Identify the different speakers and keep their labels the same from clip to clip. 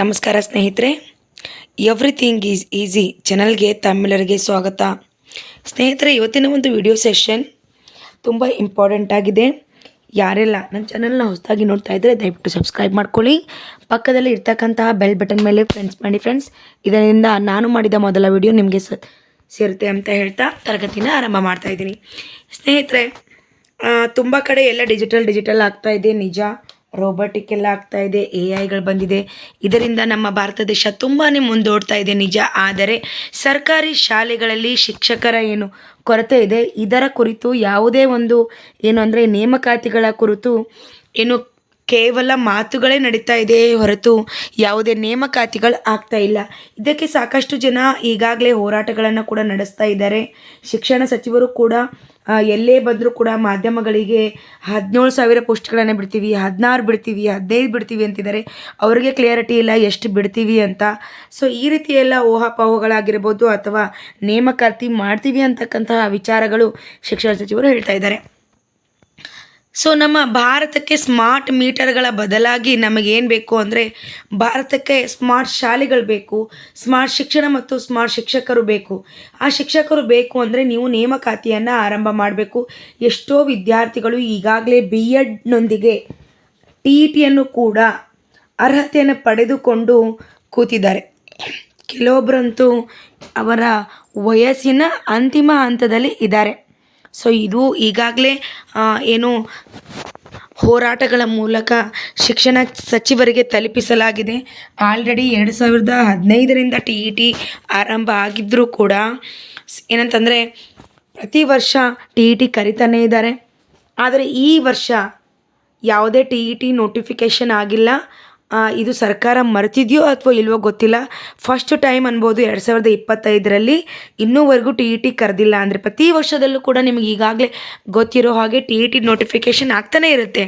Speaker 1: ನಮಸ್ಕಾರ ಸ್ನೇಹಿತರೆ. Everything is easy ಚಾನಲ್ಗೆ ತಮ್ಮೆಲ್ಲರಿಗೆ ಸ್ವಾಗತ. ಸ್ನೇಹಿತರೆ, ಇವತ್ತಿನ ಒಂದು ವಿಡಿಯೋ ಸೆಷನ್ ತುಂಬ ಇಂಪಾರ್ಟೆಂಟ್ ಆಗಿದೆ. ಯಾರೆಲ್ಲ ನನ್ನ ಚಾನಲ್ನ ಹೊಸದಾಗಿ ನೋಡ್ತಾ ಇದ್ದರೆ ದಯವಿಟ್ಟು ಸಬ್ಸ್ಕ್ರೈಬ್ ಮಾಡ್ಕೊಳ್ಳಿ. ಪಕ್ಕದಲ್ಲಿ ಇರ್ತಕ್ಕಂತಹ ಬೆಲ್ ಬಟನ್ ಮೇಲೆ ಫ್ರೆಂಡ್ಸ್ ಮಾಡಿ ಫ್ರೆಂಡ್ಸ್ ಇದರಿಂದ ನಾನು ಮಾಡಿದ ಮೊದಲ ವಿಡಿಯೋ ನಿಮಗೆ ಸ ಸೇರುತ್ತೆ ಅಂತ ಹೇಳ್ತಾ ತರಗತಿನ ಆರಂಭ ಮಾಡ್ತಾ ಇದ್ದೀನಿ. ಸ್ನೇಹಿತರೆ ತುಂಬ ಕಡೆ ಎಲ್ಲ ಡಿಜಿಟಲ್ ಡಿಜಿಟಲ್ ಆಗ್ತಾಯಿದೆ ನಿಜ. ರೋಬೋಟಿಕ್ ಎಲ್ಲ ಆಗ್ತಾ ಇದೆ, ಎ ಐಗಳು ಬಂದಿದೆ. ಇದರಿಂದ ನಮ್ಮ ಭಾರತ ದೇಶ ತುಂಬಾ ಮುಂದೋಡ್ತಾ ಇದೆ ನಿಜ. ಆದರೆ ಸರ್ಕಾರಿ ಶಾಲೆಗಳಲ್ಲಿ ಶಿಕ್ಷಕರ ಏನು ಕೊರತೆ ಇದೆ? ಇದರ ಕುರಿತು ಯಾವುದೇ ಒಂದು ಏನು ಅಂದರೆ ನೇಮಕಾತಿಗಳ ಕುರಿತು ಏನು ಕೇವಲ ಮಾತುಗಳೇ ನಡೀತಾ ಇದೆ ಹೊರತು ಯಾವುದೇ ನೇಮಕಾತಿಗಳು ಆಗ್ತಾ ಇಲ್ಲ. ಇದಕ್ಕೆ ಸಾಕಷ್ಟು ಜನ ಈಗಾಗಲೇ ಹೋರಾಟಗಳನ್ನು ಕೂಡ ನಡೆಸ್ತಾ ಇದ್ದಾರೆ. ಶಿಕ್ಷಣ ಸಚಿವರು ಕೂಡ ಎಲ್ಲೇ ಬಂದರೂ ಕೂಡ ಮಾಧ್ಯಮಗಳಿಗೆ ಹದಿನೇಳು ಸಾವಿರ ಪೋಸ್ಟ್ಗಳನ್ನು ಬಿಡ್ತೀವಿ, ಹದಿನಾರು ಬಿಡ್ತೀವಿ, ಹದಿನೈದು ಬಿಡ್ತೀವಿ ಅಂತಿದ್ದಾರೆ. ಅವರಿಗೆ ಕ್ಲಿಯರಿಟಿ ಇಲ್ಲ, ಎಷ್ಟು ಬಿಡ್ತೀವಿ ಅಂತ. ಸೊ ಈ ರೀತಿ ಎಲ್ಲ ಊಹಾಪೋಹಗಳಾಗಿರ್ಬೋದು ಅಥವಾ ನೇಮಕಾತಿ ಮಾಡ್ತೀವಿ ಅಂತಕ್ಕಂತಹ ವಿಚಾರಗಳು ಶಿಕ್ಷಣ ಸಚಿವರು ಹೇಳ್ತಾ ಇದ್ದಾರೆ. ಸೊ ನಮ್ಮ ಭಾರತಕ್ಕೆ ಸ್ಮಾರ್ಟ್ ಮೀಟರ್ಗಳ ಬದಲಾಗಿ ನಮಗೇನು ಬೇಕು ಅಂದರೆ ಭಾರತಕ್ಕೆ ಸ್ಮಾರ್ಟ್ ಶಾಲೆಗಳು ಬೇಕು ಸ್ಮಾರ್ಟ್ ಶಿಕ್ಷಣ ಮತ್ತು ಸ್ಮಾರ್ಟ್ ಶಿಕ್ಷಕರು ಬೇಕು. ಆ ಶಿಕ್ಷಕರು ಬೇಕು ಅಂದರೆ ನೀವು ನೇಮಕಾತಿಯನ್ನು ಆರಂಭ ಮಾಡಬೇಕು. ಎಷ್ಟೋ ವಿದ್ಯಾರ್ಥಿಗಳು ಈಗಾಗಲೇ ಬಿ ಎಡ್ನೊಂದಿಗೆ ಟಿ ಇ ಟಿಯನ್ನು ಕೂಡ ಅರ್ಹತೆಯನ್ನು ಪಡೆದುಕೊಂಡು ಕೂತಿದ್ದಾರೆ. ಕೆಲವೊಬ್ಬರಂತೂ ಅವರ ವಯಸ್ಸಿನ ಅಂತಿಮ ಹಂತದಲ್ಲಿ ಇದ್ದಾರೆ. ಸೊ ಇದು ಈಗಾಗಲೇ ಏನು ಹೋರಾಟಗಳ ಮೂಲಕ ಶಿಕ್ಷಣ ಸಚಿವರಿಗೆ ತಲುಪಿಸಲಾಗಿದೆ. ಆಲ್ರೆಡಿ ಎರಡು ಸಾವಿರದ ಹದಿನೈದರಿಂದ ಟಿ ಇ ಟಿ ಆರಂಭ ಆಗಿದ್ದರೂ ಕೂಡ ಏನಂತಂದರೆ ಪ್ರತಿ ವರ್ಷ ಟಿ ಇ ಟಿ ಕರಿತಾನೇ ಇದ್ದಾರೆ. ಆದರೆ ಈ ವರ್ಷ ಯಾವುದೇ ಟಿ ಇ ಟಿ ನೋಟಿಫಿಕೇಷನ್ ಆಗಿಲ್ಲ. ಇದು ಸರ್ಕಾರ ಮರೆತಿದೆಯೋ ಅಥವಾ ಇಲ್ವೋ ಗೊತ್ತಿಲ್ಲ. ಫಸ್ಟ್ ಟೈಮ್ ಅನ್ಬೋದು ಎರಡು ಸಾವಿರದ ಇಪ್ಪತ್ತೈದರಲ್ಲಿ. ಇನ್ನೂವರೆಗೂ ಟಿ ಇ ಟಿ ಕರೆದಿಲ್ಲ ಅಂದರೆ ಪ್ರತಿ ವರ್ಷದಲ್ಲೂ ಕೂಡ ನಿಮಗೆ ಈಗಾಗಲೇ ಗೊತ್ತಿರೋ ಹಾಗೆ ಟಿ ಇ ಟಿ ನೋಟಿಫಿಕೇಷನ್ ಆಗ್ತಾನೇ ಇರುತ್ತೆ.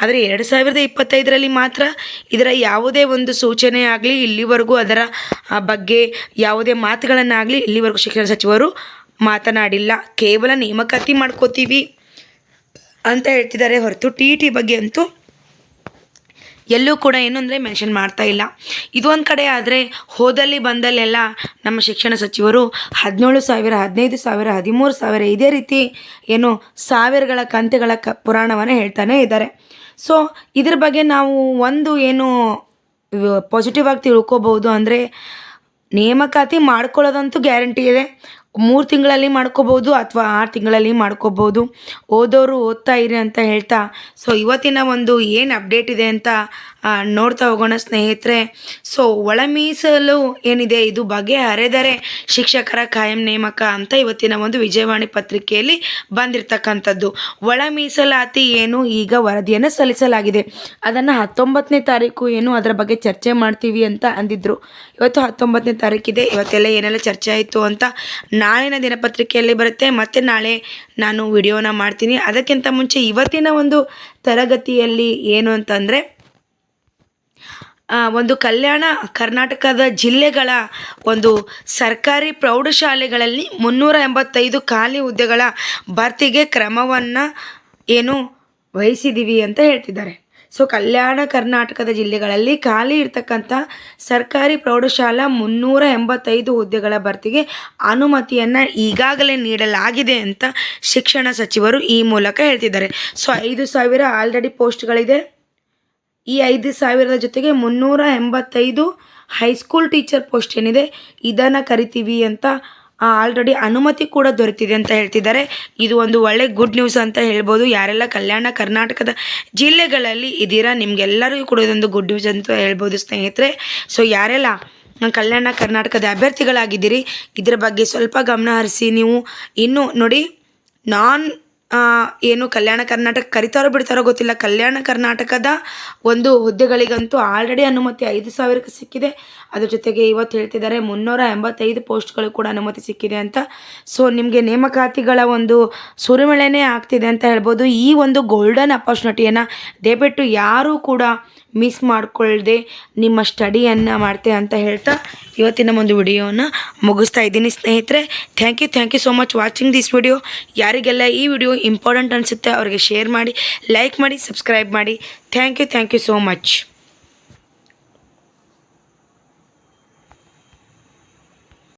Speaker 1: ಆದರೆ ಎರಡು ಸಾವಿರದ ಇಪ್ಪತ್ತೈದರಲ್ಲಿ ಮಾತ್ರ ಇದರ ಯಾವುದೇ ಒಂದು ಸೂಚನೆ ಆಗಲಿ, ಇಲ್ಲಿವರೆಗೂ ಅದರ ಬಗ್ಗೆ ಯಾವುದೇ ಮಾತುಗಳನ್ನಾಗಲಿ ಇಲ್ಲಿವರೆಗೂ ಶಿಕ್ಷಣ ಸಚಿವರು ಮಾತನಾಡಿಲ್ಲ. ಕೇವಲ ನೇಮಕಾತಿ ಮಾಡ್ಕೋತೀವಿ ಅಂತ ಹೇಳ್ತಿದ್ದಾರೆ ಹೊರತು ಟಿ ಇ ಟಿ ಬಗ್ಗೆ ಅಂತೂ ಎಲ್ಲೂ ಕೂಡ ಏನು ಅಂದರೆ ಮೆನ್ಷನ್ ಮಾಡ್ತಾ ಇಲ್ಲ. ಇದು ಒಂದು ಕಡೆ ಆದರೆ ಹೋದಲ್ಲಿ ಬಂದಲ್ಲೆಲ್ಲ ನಮ್ಮ ಶಿಕ್ಷಣ ಸಚಿವರು ಹದಿನೇಳು ಸಾವಿರ, ಹದಿನೈದು ಸಾವಿರ, ಹದಿಮೂರು ಸಾವಿರ ಇದೇ ರೀತಿ ಏನು ಸಾವಿರಗಳ ಕಂತೆಗಳ ಕ ಪುರಾಣವನ್ನು ಹೇಳ್ತಾನೆ ಇದ್ದಾರೆ. ಸೊ ಇದ್ರ ಬಗ್ಗೆ ನಾವು ಒಂದು ಏನು ಪಾಸಿಟಿವ್ ಆಗಿ ತಿಳ್ಕೊಬೋದು ಅಂದರೆ ನೇಮಕಾತಿ ಮಾಡ್ಕೊಳ್ಳೋದಂತೂ ಗ್ಯಾರಂಟಿ ಇದೆ. ಮೂರು ತಿಂಗಳಲ್ಲಿ ಮಾಡ್ಕೋಬೋದು ಅಥವಾ ಆರು ತಿಂಗಳಲ್ಲಿ ಮಾಡ್ಕೋಬೋದು. ಓದೋರು ಓದ್ತಾ ಇರಿ ಅಂತ ಹೇಳ್ತಾ. ಸೊ ಇವತ್ತಿನ ಒಂದು ಏನು ಅಪ್ಡೇಟ್ ಇದೆ ಅಂತ ನೋಡ್ತಾ ಹೋಗೋಣ ಸ್ನೇಹಿತರೆ. ಸೊ ಒಳ ಮೀಸಲು ಏನಿದೆ? ಇದು ಬಗೆಹರೆದರೆ ಶಿಕ್ಷಕರ ಕಾಯಂ ನೇಮಕ ಅಂತ ಇವತ್ತಿನ ಒಂದು ವಿಜಯವಾಣಿ ಪತ್ರಿಕೆಯಲ್ಲಿ ಬಂದಿರತಕ್ಕಂಥದ್ದು. ಒಳ ಮೀಸಲಾತಿ ಏನು? ಈಗ ವರದಿಯನ್ನು ಸಲ್ಲಿಸಲಾಗಿದೆ. ಅದನ್ನು ಹತ್ತೊಂಬತ್ತನೇ ತಾರೀಕು ಏನು ಅದರ ಬಗ್ಗೆ ಚರ್ಚೆ ಮಾಡ್ತೀವಿ ಅಂತ ಅಂದಿದ್ರು. ಇವತ್ತು ಹತ್ತೊಂಬತ್ತನೇ ತಾರೀಕಿದೆ. ಇವತ್ತೆಲ್ಲ ಏನೆಲ್ಲ ಚರ್ಚೆ ಆಯಿತು ಅಂತ ನಾಳಿನ ದಿನಪತ್ರಿಕೆಯಲ್ಲಿ ಬರುತ್ತೆ. ಮತ್ತು ನಾಳೆ ನಾನು ವಿಡಿಯೋನ ಮಾಡ್ತೀನಿ. ಅದಕ್ಕಿಂತ ಮುಂಚೆ ಇವತ್ತಿನ ಒಂದು ತರಗತಿಯಲ್ಲಿ ಏನು ಅಂತಂದರೆ ಒಂದು ಕಲ್ಯಾಣ ಕರ್ನಾಟಕದ ಜಿಲ್ಲೆಗಳ ಒಂದು ಸರ್ಕಾರಿ ಪ್ರೌಢಶಾಲೆಗಳಲ್ಲಿ ಮುನ್ನೂರ ಎಂಬತ್ತೈದು ಖಾಲಿ ಹುದ್ದೆಗಳ ಭರ್ತಿಗೆ ಕ್ರಮವನ್ನು ಏನು ವಹಿಸಿದ್ದೀವಿ ಅಂತ ಹೇಳ್ತಿದ್ದಾರೆ. ಸೊ ಕಲ್ಯಾಣ ಕರ್ನಾಟಕದ ಜಿಲ್ಲೆಗಳಲ್ಲಿ ಖಾಲಿ ಇರ್ತಕ್ಕಂಥ ಸರ್ಕಾರಿ ಪ್ರೌಢಶಾಲಾ ಮುನ್ನೂರ ಎಂಬತ್ತೈದು ಹುದ್ದೆಗಳ ಭರ್ತಿಗೆ ಅನುಮತಿಯನ್ನು ಈಗಾಗಲೇ ನೀಡಲಾಗಿದೆ ಅಂತ ಶಿಕ್ಷಣ ಸಚಿವರು ಈ ಮೂಲಕ ಹೇಳ್ತಿದ್ದಾರೆ. ಸೊ ಐದು ಸಾವಿರ ಆಲ್ರೆಡಿ ಪೋಸ್ಟ್ಗಳಿದೆ ಈ ಐದು ಸಾವಿರದ ಜೊತೆಗೆ ಮುನ್ನೂರ ಎಂಬತ್ತೈದು ಹೈಸ್ಕೂಲ್ ಟೀಚರ್ ಪೋಸ್ಟ್ ಏನಿದೆ, ಇದನ್ನು ಕರಿತೀವಿ ಅಂತ ಆಲ್ರೆಡಿ ಅನುಮತಿ ಕೂಡ ದೊರೆತಿದೆ ಅಂತ ಹೇಳ್ತಿದ್ದಾರೆ. ಇದು ಒಂದು ಒಳ್ಳೆ ಗುಡ್ ನ್ಯೂಸ್ ಅಂತ ಹೇಳ್ಬೋದು. ಯಾರೆಲ್ಲ ಕಲ್ಯಾಣ ಕರ್ನಾಟಕದ ಜಿಲ್ಲೆಗಳಲ್ಲಿ ಇದ್ದೀರಾ, ನಿಮಗೆಲ್ಲರಿಗೂ ಕೂಡ ಇದೊಂದು ಗುಡ್ ನ್ಯೂಸ್ ಅಂತ ಹೇಳ್ಬೋದು ಸ್ನೇಹಿತರೆ. ಸೊ ಯಾರೆಲ್ಲ ಕಲ್ಯಾಣ ಕರ್ನಾಟಕದ ಅಭ್ಯರ್ಥಿಗಳಾಗಿದ್ದೀರಿ, ಇದರ ಬಗ್ಗೆ ಸ್ವಲ್ಪ ಗಮನ ಹರಿಸಿ ನೀವು. ಇನ್ನು ನೋಡಿ, ನಾನ್ ಏನು ಕಲ್ಯಾಣ ಕರ್ನಾಟಕ ಕರಿತಾರೋ ಬಿಡ್ತಾರೋ ಗೊತ್ತಿಲ್ಲ. ಕಲ್ಯಾಣ ಕರ್ನಾಟಕದ ಒಂದು ಹುದ್ದೆಗಳಿಗಂತೂ ಆಲ್ರೆಡಿ ಅನುಮತಿ ಐದು ಸಾವಿರಕ್ಕೆ ಸಿಕ್ಕಿದೆ. ಅದ್ರ ಜೊತೆಗೆ ಇವತ್ತು ಹೇಳ್ತಿದ್ದಾರೆ ಮುನ್ನೂರ ಎಂಬತ್ತೈದು ಪೋಸ್ಟ್ಗಳು ಕೂಡ ಅನುಮತಿ ಸಿಕ್ಕಿದೆ ಅಂತ. ಸೊ ನಿಮಗೆ ನೇಮಕಾತಿಗಳ ಒಂದು ಸುರಿಮಳೆನೇ ಆಗ್ತಿದೆ ಅಂತ ಹೇಳ್ಬೋದು. ಈ ಒಂದು ಗೋಲ್ಡನ್ ಅಪಾರ್ಚುನಿಟಿಯನ್ನು ದಯವಿಟ್ಟು ಯಾರೂ ಕೂಡ ಮಿಸ್ ಮಾಡ್ಕೊಳ್ಳದೆ ನಿಮ್ಮ ಸ್ಟಡಿಯನ್ನು ಮಾಡ್ತೆ ಅಂತ ಹೇಳ್ತಾ ಇವತ್ತಿನ ಒಂದು ವಿಡಿಯೋನ ಮುಗಿಸ್ತಾ ಇದ್ದೀನಿ ಸ್ನೇಹಿತರೆ. Thank you thank you so much watching this video ಯಾರಿಗೆಲ್ಲ ಈ ವಿಡಿಯೋ ಇಂಪಾರ್ಟೆಂಟ್ ಅನಿಸುತ್ತೆ ಅವರಿಗೆ ಶೇರ್ ಮಾಡಿ ಲೈಕ್ ಮಾಡಿ ಸಬ್ಸ್ಕ್ರೈಬ್ ಮಾಡಿ. Thank you thank you so much